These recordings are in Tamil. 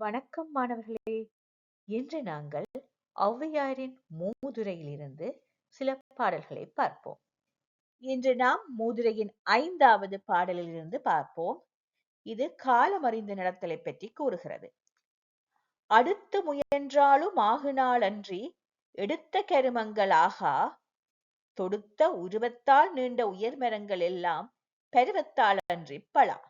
வணக்கம் மாணவர்களே. இன்று நாங்கள் ஔவையாரின் மூதுரையிலிருந்து சில பாடல்களை பார்ப்போம். இன்று நாம் மூதுரையின் ஐந்தாவது பாடலிலிருந்து பார்ப்போம். இது காலமறிந்து நடத்தலை பற்றி கூறுகிறது. அடுத்து முயன்றாலும் ஆகுநாள் அன்றி எடுத்த கருமங்கள் ஆகா. தொடுத்த உருவத்தால் நீண்ட உயர்மரங்கள் எல்லாம் பருவத்தால் அன்றி பலா.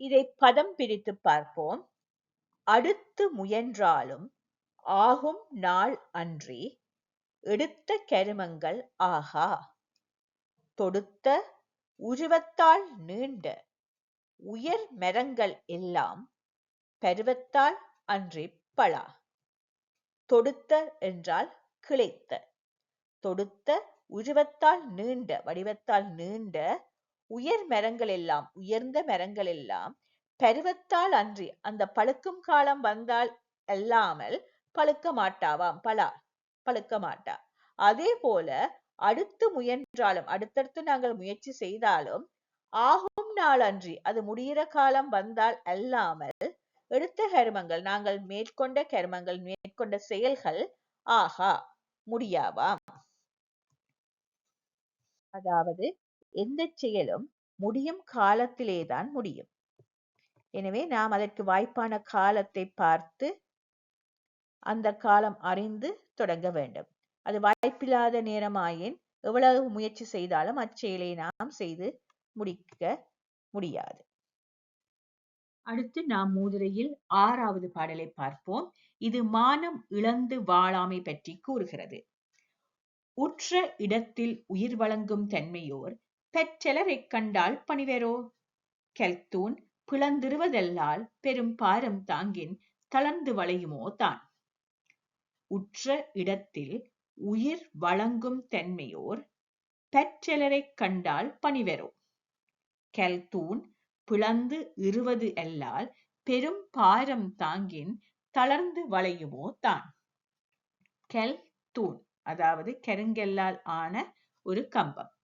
இதை பதம் பிரித்து பார்ப்போம். அடுத்து முயன்றாலும் ஆகும் நாள் அன்றி எடுத்த கருமங்கள் ஆகா. தொடுத்த உருவத்தால் நீண்ட உயர் மரங்கள் எல்லாம் பருவத்தால் அன்றி பலா. தொடுத்த என்றால் கிளைத்த. தொடுத்த உருவத்தால் நீண்ட வடிவத்தால் நீண்ட உயர் மரங்கள் எல்லாம் உயர்ந்த மரங்கள் எல்லாம் பருவத்தால் அன்றி அந்த பழுக்கும் காலம் வந்தால் அல்லாமல் பழுக்க மாட்டாவாம் பலா பழுக்க மாட்டா. அதே போல அடுத்து முயன்றாலும் அடுத்தடுத்து நாங்கள் முயற்சி செய்தாலும் ஆகும் நாள் அன்றி அது முடிகிற காலம் வந்தால் அல்லாமல் எடுத்த கருமங்கள் நாங்கள் மேற்கொண்ட கருமங்கள் மேற்கொண்ட செயல்கள் ஆகா முடியாவாம். அதாவது எந்த செயலும் முடியும் காலத்திலேதான் முடியும். எனவே நாம் அதற்கு வாய்ப்பான காலத்தை பார்த்து அந்த காலம் அறிந்து தொடங்க வேண்டும். அது வாய்ப்பில்லாத நேரமாயின் எவ்வளவு முயற்சி செய்தாலும் அச்செயலை நாம் செய்து முடிக்க முடியாது. அடுத்து நாம் மூதுரையில் ஆறாவது பாடலை பார்ப்போம். இது மானம் இழந்து வாழாமை பற்றி கூறுகிறது. உற்ற இடத்தில் உயிர் வழங்கும் தன்மையோர் பெற்றலரைக் கண்டால் பணிவரோ? கெல்தூன் பிளந்திருவதெல்லால் பெரும் பாரம் தாங்கின் தளர்ந்து வளையுமோ தான்? உற்ற இடத்தில் உயிர் வழங்கும் தன்மையோர் பெற்றலரைக் கண்டால் பணிவரோ? கெல்தூன் பிளந்து இருவது எல்லால் பெரும் பாரம் தாங்கின் தளர்ந்து வளையுமோ தான்? கெல் தூண் அதாவது கருங்கல்லால் ஆன ஒரு கம்பம்.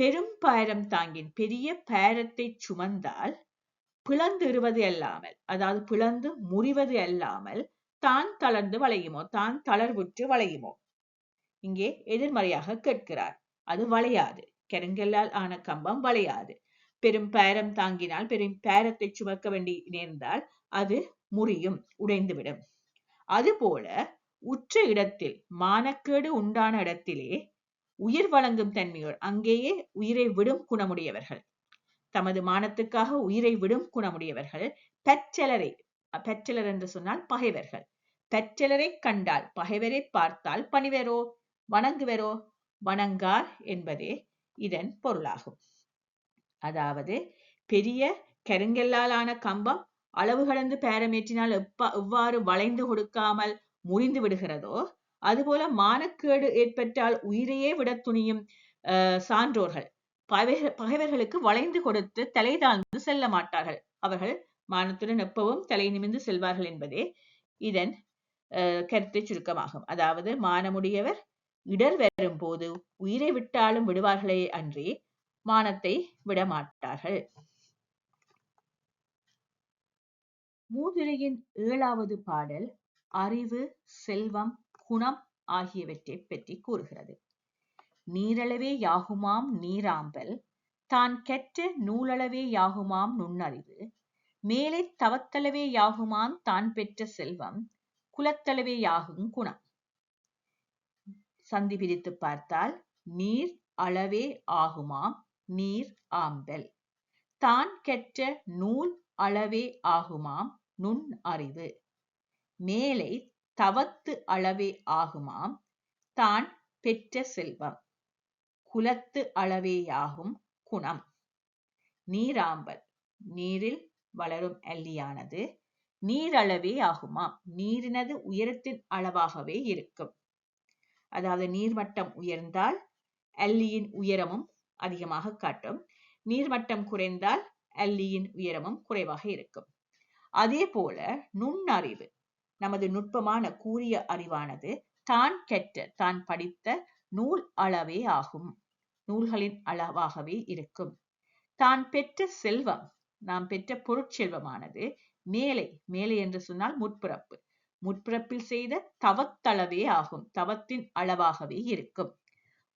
பெரும் பாரம் தாங்கின் பெரிய பாரத்தை சுமந்தால் பிளந்திருவது அல்லாமல் அதாவது பிளந்து முறிவது அல்லாமல் தான் தளர்ந்து வளையுமோ தான் தளர்வுற்று வளையுமோ? இங்கே எதிர்மறையாக கேட்கிறார். அது வளையாது. கருங்கல்லால் ஆன கம்பம் வளையாது. பெரும் பேரம் தாங்கினால் பெரும் பேரத்தை சுமக்க வேண்டி நேர்ந்தால் அது முறியும் உடைந்துவிடும். அதுபோல உற்ற இடத்தில் மானக்கேடு உண்டான இடத்திலே உயிர் வழங்கும் தன்மையோர் அங்கேயே உயிரை விடும் குணமுடையவர்கள். தமது மானத்துக்காக உயிரை விடும் குணமுடையவர்கள் பெற்றலரை பெற்றலர் என்று சொன்னால் பகைவர்கள். பெற்றலரை கண்டால் பகைவரை பார்த்தால் பணிவரோ வணங்குவரோ வணங்கார் என்பதே இதன் பொருளாகும். அதாவது பெரிய கருங்கல்லாலான கம்பம் அளவு கடந்து பேரமேற்றினால் எப்ப எவ்வாறு வளைந்து கொடுக்காமல் முறிந்து விடுகிறதோ அதுபோல மானக்கேடு ஏற்பட்டால் உயிரையே விட துணியும் சான்றோர்கள். பகைவர்களுக்கு வளைந்து கொடுத்து தலை தாழ்ந்து செல்ல மாட்டார்கள். அவர்கள் மானத்துடன் எப்பவும் தலை நிமிர்ந்து செல்வார்கள் என்பதே இதன் கருத்து சுருக்கமாகும். அதாவது மானமுடையவர் இடர் வரும் போது உயிரை விட்டாலும் விடுவார்களே அன்றி மானத்தை விடமாட்டார்கள். மூதுரையின் ஏழாவது பாடல் அறிவு செல்வம் குணம் ஆகியவற்றை பற்றி கூறுகிறது. நீரளவே யாகுமாம் நீராம்பல் தான் கெட்ட நூலளவே யாகுமாம் நுண்ணறிவு மேலே தவத்தளவே யாகுமான் தான் பெற்ற செல்வம் குலத்தளவே யாகும் குணம். சந்தி பிரித்து பார்த்தால் நீர் அளவே ஆகுமாம் நீர் ஆம்பல் தான் கெட்ட நூல் அளவே ஆகுமாம் நுண் அறிவு மேலை தவத்து அளவே ஆகுமாம் தான் பெற்ற செல்வம். குலத்து அளவேயாகும் குணம். நீராம்பல் நீரில் வளரும் அல்லியானது நீரளவே ஆகுமாம். நீரினது உயரத்தின் அளவாகவே இருக்கும். அதாவது நீர்மட்டம் உயர்ந்தால் அல்லியின் உயரமும் அதிகமாக காட்டும். நீர்மட்டம் குறைந்தால் அல்லியின் உயரமும் குறைவாக இருக்கும். அதே போல நுண்ணறிவு நமது நுட்பமான கூறிய அறிவானது தான் கெட்ட தான் படித்த நூல் அளவே ஆகும். நூல்களின் அளவாகவே இருக்கும். தான் பெற்ற செல்வம் நாம் பெற்ற பொருட்செல்வமானது மேலை மேலை என்று சொன்னால் முற்பிறப்பு. முற்பிறப்பில் செய்த தவத்தளவே ஆகும். தவத்தின் அளவாகவே இருக்கும்.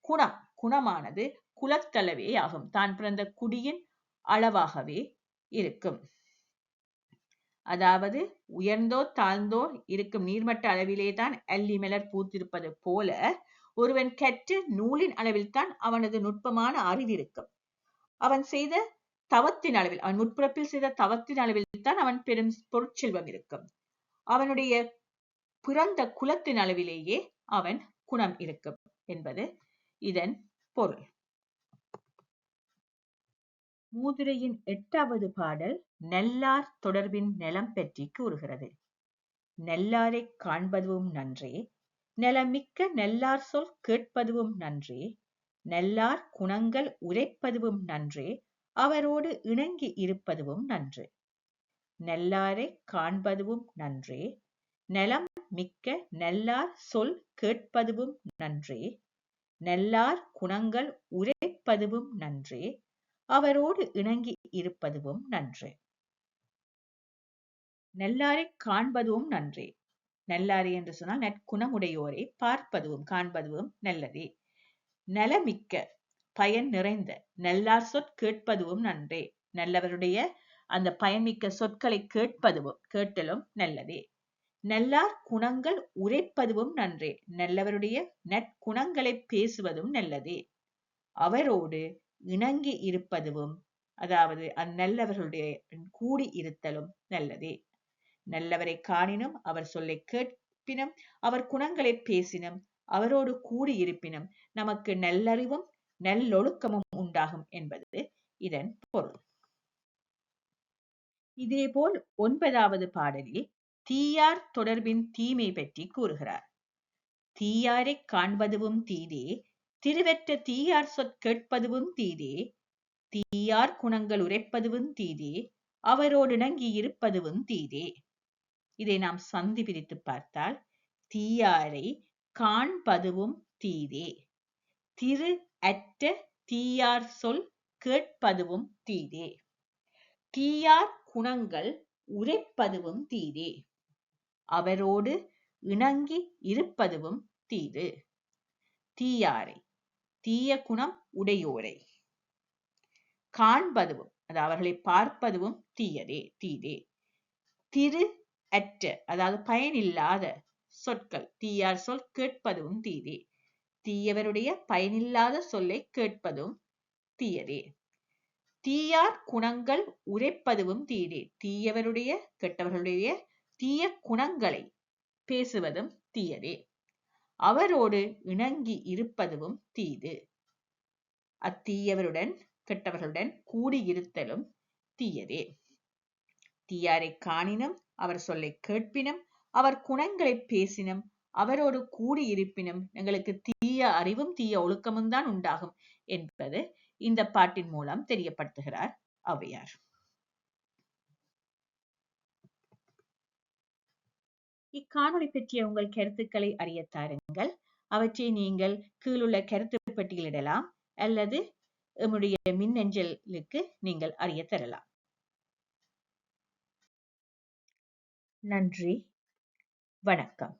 குணம் குணமானது குலத்தளவே ஆகும். தான் பிறந்த குடியின் அளவாகவே இருக்கும். அதாவது உயர்ந்தோ தாழ்ந்தோ இருக்கும் நீர்மட்ட அளவிலே தான் அல்லி மலர் பூத்திருப்பது போல ஒருவன் கற்று நூலின் அளவில் தான் அவனது நுட்பமான அறிவிருக்கும் அவன் செய்த தவத்தின் அளவில் அவன் முற்பிறப்பில் செய்த தவத்தின் அளவில் தான் அவன் பெரும் பொருட்செல்வம் இருக்கும். அவனுடைய பிறந்த குலத்தின் அளவிலேயே அவன் குணம் இருக்கும் என்பது இதன் பொருள். மூதுரையின் எட்டாவது பாடல் நெல்லார் தொடர்பின் நலம் பற்றி கூறுகிறது. நெல்லாரைக் காண்பதுவும் நன்றே. நலமிக்க நெல்லார் சொல் கேட்பதுவும் நன்றே. நெல்லார் குணங்கள் உரைப்பதுவும் நன்றே. அவரோடு இணங்கி இருப்பதுவும் நன்று. நெல்லாரைக் காண்பதுவும் நன்றே. நலம் மிக்க நெல்லார் சொல் கேட்பதுவும் நன்றே. நெல்லார் குணங்கள் உரைப்பதுவும் நன்றே. அவரோடு இணங்கி இருப்பதுவும் நன்று. நல்லாரை காண்பதும் நன்றே. நல்லாரி என்று சொன்னால் நற்குணமுடையோரை பார்ப்பதும் காண்பதும் நல்லதே. நலமிக்க பயன் நிறைந்த நல்லார் சொற் கேட்பதும் நன்றே. நல்லவருடைய அந்த பயன்மிக்க சொற்களை கேட்பதும் கேட்டலும் நல்லதே. நல்லார் குணங்கள் உரைப்பதுவும் நன்றே. நல்லவருடைய நற்குணங்களை பேசுவதும் நல்லதே. அவரோடு இணங்கி இருப்பதுவும் அதாவது அந்நல்லவர்களுடைய கூடி இருத்தலும் நல்லதே. நல்லவரை காணினும் அவர் சொல்லை கேட்பினும் அவர் குணங்களை பேசினும் அவரோடு கூடி இருப்பினும் நமக்கு நல்லறிவும் நல்லொழுக்கமும் உண்டாகும் என்பது இதன் பொருள். இதேபோல் ஒன்பதாவது பாடலில் தீயார் தொடர்பின் தீமை பற்றி கூறுகிறார். தீயாரைக் காண்பதுவும் தீதே திருவெற்ற தீயார் சொற்கேட்பதுவும் தீதே. தீயார் குணங்கள் உரைப்பதுவும் தீதே. அவரோடு இணங்கி இருப்பதுவும் தீதே. இதை நாம் சந்தி பிரித்து பார்த்தால் தீயாரை காண்பதுவும் தீதே. திரு அற்ற தீயார் சொல் கேட்பதுவும் தீதே. தீயார் குணங்கள் உரைப்பதுவும் தீதே. அவரோடு இணங்கி இருப்பதுவும் தீது. தீயாரை தீய குணம் உடையோரை. காண்பதுவும் அது அவர்களை பார்ப்பதுவும் தீயதே தீதே. திரு அற்ற அதாவது பயனில்லாத சொற்கள். தீயார் சொல் கேட்பதும் தீதே. தீயவருடைய பயனில்லாத சொல்லை கேட்பதும் தீயதே. தீயார் குணங்கள் உரைப்பதுவும் தீதே. தீயவருடைய கெட்டவர்களுடைய தீய குணங்களை பேசுவதும் தீயதே. அவரோடு இணங்கி இருப்பதுவும் தீது. அத்தீயவருடன் கெட்டவர்களுடன் கூடியிருத்தலும் தீயதே. தீயாரை காணினும் அவர் சொல்லை கேட்பினும் அவர் குணங்களை பேசினும் அவரோடு கூடியிருப்பினும் எங்களுக்கு தீய அறிவும் தீய ஒழுக்கமும் தான் உண்டாகும் என்பது இந்த பாட்டின் மூலம் தெரியப்படுத்துகிறார் ஔவையார். இக்காணொளி பற்றிய உங்கள் கருத்துக்களை அறிய தாருங்கள். அவற்றை நீங்கள் கீழுள்ள கருத்து பட்டியலிடலாம். அல்லது எம்முடைய மின்னஞ்சலுக்கு நீங்கள் அறிய தரலாம். நன்றி. வணக்கம்.